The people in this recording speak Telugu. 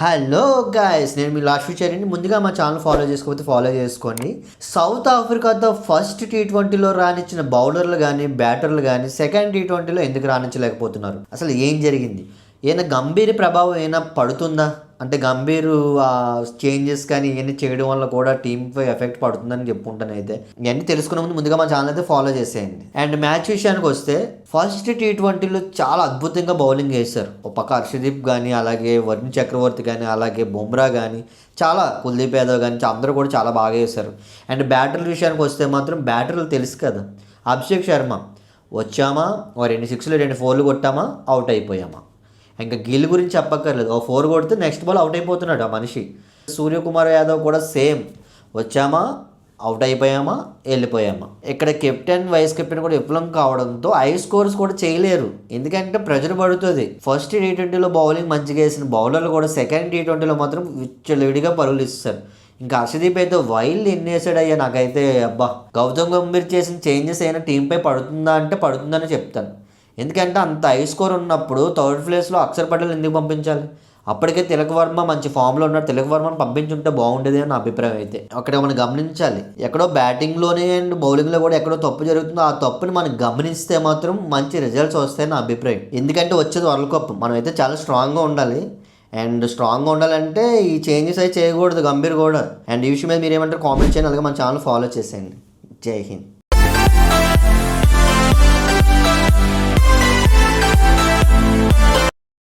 హలో గాయస్ నేను మీ లాస్ట్ ఫ్యూచర్ని ముందుగా మా ఛానల్ ఫాలో చేసుకోకపోతే ఫాలో చేసుకోండి. సౌత్ ఆఫ్రికాతో ఫస్ట్ టీ ట్వంటీలో రాణించిన బౌలర్లు కానీ బ్యాటర్లు కానీ సెకండ్ టీ ట్వంటీలో ఎందుకు రాణించలేకపోతున్నారు? అసలు ఏం జరిగింది? ఏమైనా గంభీర ప్రభావం ఏమైనా పడుతుందా? అంటే గంభీర్ చేంజెస్ కానీ ఇవన్నీ చేయడం వల్ల కూడా టీంపై ఎఫెక్ట్ పడుతుందని చెప్పుకుంటాను అయితే. ఇవన్నీ తెలుసుకునే ముందు ముందుగా మా ఛానల్ అయితే ఫాలో చేసేయండి. అండ్ మ్యాచ్ విషయానికి వస్తే ఫస్ట్ టీ ట్వంటీలో చాలా అద్భుతంగా బౌలింగ్ వేశారు ఒక పక్క హర్షదీప్ కానీ అలాగే వరుణ్ చక్రవర్తి కానీ అలాగే బుమ్రా కానీ చాలా కుల్దీప్ యాదవ్ కానీ అందరూ కూడా చాలా బాగా వేశారు అండ్ బ్యాటర్ల విషయానికి వస్తే మాత్రం బ్యాటర్లు తెలుసు కదా. అభిషేక్ శర్మ వచ్చామా? ఓ రెండు సిక్స్లు రెండు ఫోర్లు కొట్టామా? అవుట్ అయిపోయామా? ఇంకా గిల్ గురించి చెప్పక్కర్లేదు. ఓ ఫోర్ కొడితే నెక్స్ట్ బాల్ అవుట్ అయిపోతున్నాడు ఆ మనిషి. సూర్యకుమార్ యాదవ్ కూడా సేమ్. వచ్చామా? అవుట్ అయిపోయామా? వెళ్ళిపోయామా? ఇక్కడ కెప్టెన్ వైస్ కెప్టెన్ కూడా విఫలం కావడంతో ఐ స్కోర్స్ కూడా చేయలేరు. ఎందుకంటే ప్రెజర్ పడుతుంది. ఫస్ట్ టీ ట్వంటీలో బౌలింగ్ మంచిగా వేసిన బౌలర్లు కూడా సెకండ్ టీ ట్వంటీలో మాత్రం విచ్చలవిడిగా పరుగులు ఇస్తారు. ఇంకా అర్షదీప్ అయితే వైల్డ్ ఎన్ని వేసాడు అయ్యా నాకైతే. అబ్బా గౌతమ్ గంభీర్ చేసిన చేంజెస్ అయినా టీంపై పడుతుందా అంటే పడుతుందని చెప్తాను. ఎందుకంటే అంత హై స్కోర్ ఉన్నప్పుడు థర్డ్ ప్లేస్లో అక్షర్ పటేల్ ఎందుకు పంపించాలి? అప్పటికే తిలక్ వర్మ మంచి ఫామ్లో ఉన్నాడు. తిలక్ వర్మను పంపించుంటే బాగుండేది అని నా అభిప్రాయం అయితే. అక్కడ మనం గమనించాలి. ఎక్కడో బ్యాటింగ్లోనే అండ్ బౌలింగ్లో కూడా ఎక్కడో తప్పు జరుగుతుందో ఆ తప్పుని మనం గమనిస్తే మాత్రం మంచి రిజల్ట్స్ వస్తాయని నా అభిప్రాయం. ఎందుకంటే వచ్చేది వరల్డ్ కప్. మనం అయితే చాలా స్ట్రాంగ్గా ఉండాలి. అండ్ స్ట్రాంగ్గా ఉండాలంటే ఈ చేంజెస్ అయితే చేయకూడదు. గంభీర్ కూడా అండ్ ఈ విషయం మీద మీరు ఏమంటారు కామెంట్ చేయండి. అలాగే మన ఛానల్ ఫాలో చేసేయండి. జై హింద్.